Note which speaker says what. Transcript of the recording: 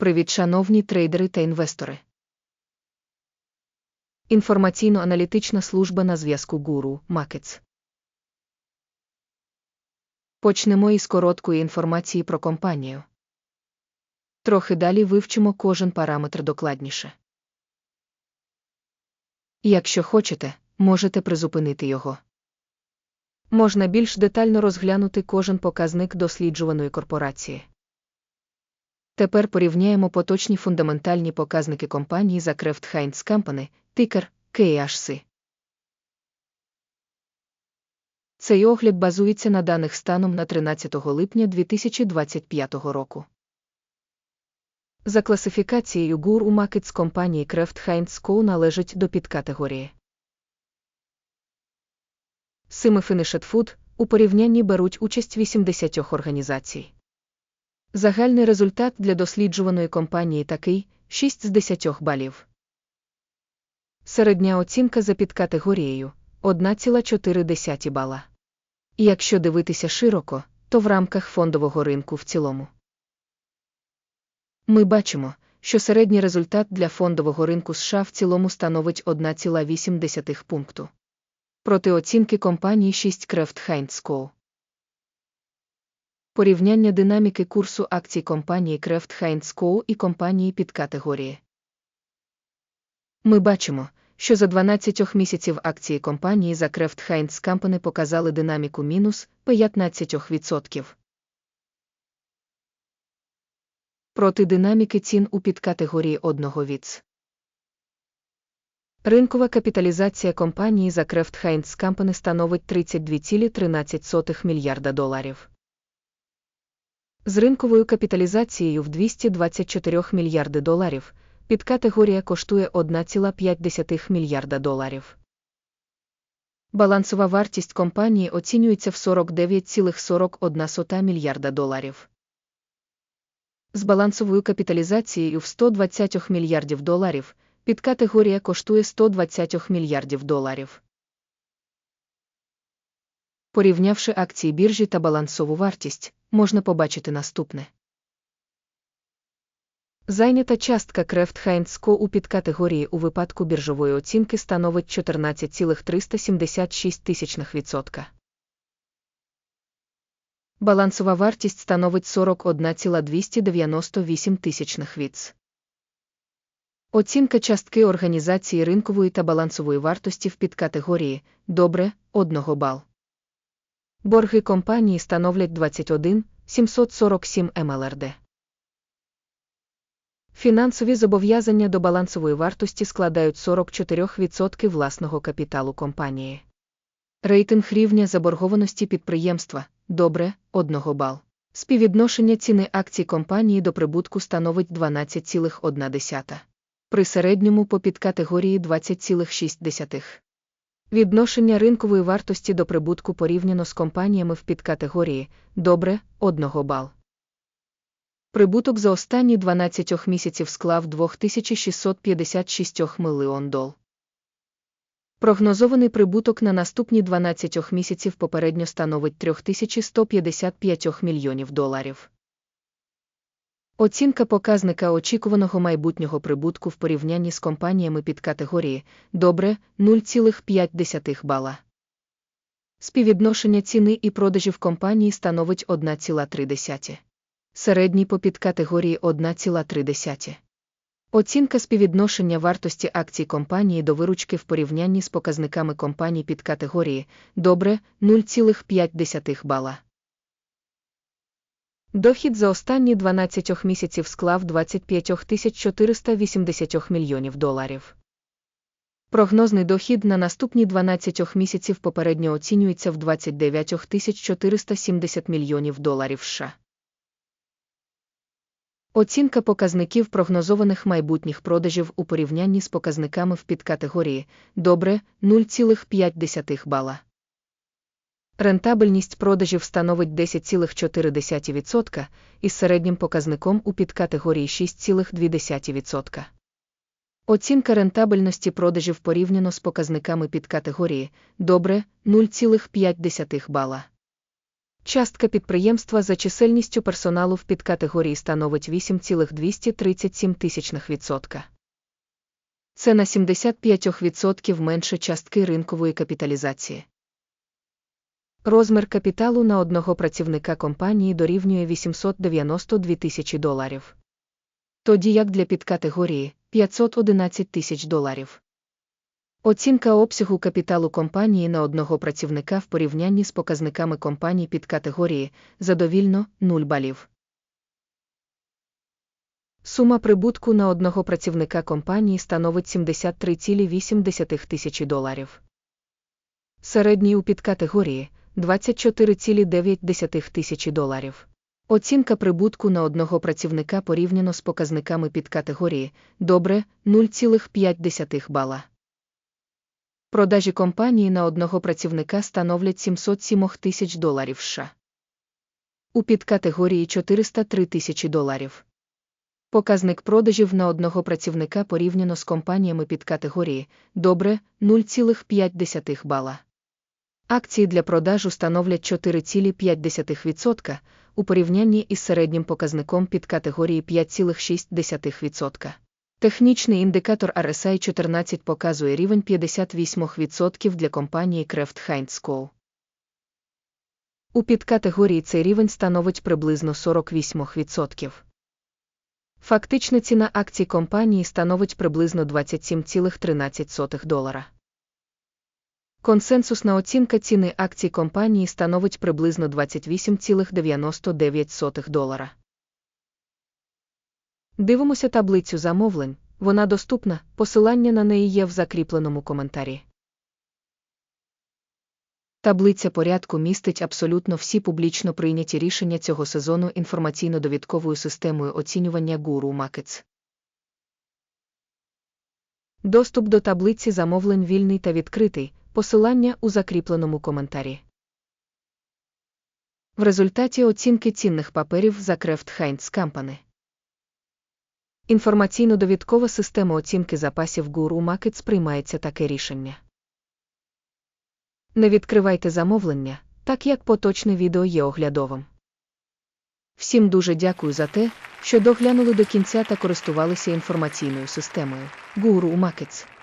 Speaker 1: Привіт, шановні трейдери та інвестори. Інформаційно-аналітична служба на зв'язку Гуру Макетс. Почнемо із короткої інформації про компанію. Трохи далі вивчимо кожен параметр докладніше. Якщо хочете, можете призупинити його. Можна більш детально розглянути кожен показник досліджуваної корпорації. Тепер порівняємо поточні фундаментальні показники компанії за Kraft Heinz Company, тикер KHC. Цей огляд базується на даних станом на 13 липня 2025 року. За класифікацією GUR у Markets компанії Kraft Heinz Co. належить до підкатегорії. Сими Finished Food у порівнянні беруть участь 80 організацій. Загальний результат для досліджуваної компанії такий 6 з 10 балів. Середня оцінка за підкатегорією 1,4 бала. Якщо дивитися широко, то в рамках фондового ринку в цілому. Ми бачимо, що середній результат для фондового ринку США в цілому становить 1,8 пункту. Проти оцінки компанії 6 Kraft Heinz Co. Порівняння динаміки курсу акцій компанії Kraft Heinz Co. і компанії під категорії. Ми бачимо, що за 12 місяців акції компанії за Kraft Heinz Company показали динаміку мінус 15%. Проти динаміки цін у підкатегорії одного ВІЦ. Ринкова капіталізація компанії за Kraft Heinz Company становить 32,13 мільярда доларів. З ринковою капіталізацією в 224 мільярди доларів підкатегорія коштує 1,5 мільярда доларів. Балансова вартість компанії оцінюється в 49,41 мільярда доларів. З балансовою капіталізацією в 120 мільярдів доларів підкатегорія коштує 120 мільярдів доларів. Порівнявши акції біржі та балансову вартість, можна побачити наступне. Зайнята частка Kraft Heinz у підкатегорії у випадку біржової оцінки становить 14,376%. Балансова вартість становить 41,298 тисячних віц. Оцінка частки організації ринкової та балансової вартості в підкатегорії добре 1 бал. Борги компанії становлять 21 747 МЛРД. Фінансові зобов'язання до балансової вартості складають 44% власного капіталу компанії. Рейтинг рівня заборгованості підприємства добре 1 бал. Співвідношення ціни акцій компанії до прибутку становить 12,1. При середньому по підкатегорії 20,6. Відношення ринкової вартості до прибутку порівняно з компаніями в підкатегорії добре 1 бал. Прибуток за останні 12 місяців склав 2656 мільйон дол. Прогнозований прибуток на наступні 12 місяців попередньо становить 3155 мільйонів доларів. Оцінка показника очікуваного майбутнього прибутку в порівнянні з компаніями під категорії добре 0,5 бала. Співвідношення ціни і продажів компанії становить 1,3. Середній по підкатегорії 1,3. Оцінка співвідношення вартості акцій компанії до виручки в порівнянні з показниками компаній під категорії добре 0,5 бала. Дохід за останні 12 місяців склав 25 480 мільйонів доларів. Прогнозний дохід на наступні 12 місяців попередньо оцінюється в 29 470 мільйонів доларів США. Оцінка показників прогнозованих майбутніх продажів у порівнянні з показниками в підкатегорії добре 0,5 бала. Рентабельність продажів становить 10,4% із середнім показником у підкатегорії 6,2%. Оцінка рентабельності продажів порівняно з показниками підкатегорії добре 0,5 бала. Частка підприємства за чисельністю персоналу в підкатегорії становить 8,237 тисячних відсотка. Це на 75% менше частки ринкової капіталізації. Розмір капіталу на одного працівника компанії дорівнює 892 тисячі доларів. Тоді як для підкатегорії 511 тисяч доларів. Оцінка обсягу капіталу компанії на одного працівника в порівнянні з показниками компаній підкатегорії задовільно 0 балів. Сума прибутку на одного працівника компанії становить 73,8 тисячі доларів. Середній у підкатегорії 24,9 тисячі доларів. Оцінка прибутку на одного працівника порівняно з показниками підкатегорії добре 0,5 бала. Продажі компанії на одного працівника становлять 707 тисяч доларів США. У підкатегорії 403 тисячі доларів. Показник продажів на одного працівника порівняно з компаніями підкатегорії добре 0,5 бала. Акції для продажу становлять 4,5% у порівнянні із середнім показником підкатегорії 5,6%. Технічний індикатор RSI 14 показує рівень 58% для компанії Kraft Heinz Co. У підкатегорії цей рівень становить приблизно 48%. Фактична ціна акцій компанії становить приблизно 27,13 долара. Консенсусна оцінка ціни акцій компанії становить приблизно 28,99 долара. Дивимося таблицю замовлень, вона доступна, посилання на неї є в закріпленому коментарі. Таблиця порядку містить абсолютно всі публічно прийняті рішення цього сезону інформаційно-довідковою системою оцінювання Guru Markets. Доступ до таблиці замовлень вільний та відкритий, посилання у закріпленому коментарі. В результаті оцінки цінних паперів за Kraft Heinz Company. Інформаційно-довідкова система оцінки запасів Guru Markets приймається таке рішення. Не відкривайте замовлення, так як поточне відео є оглядовим. Всім дуже дякую за те, що доглянули до кінця та користувалися інформаційною системою Guru Markets.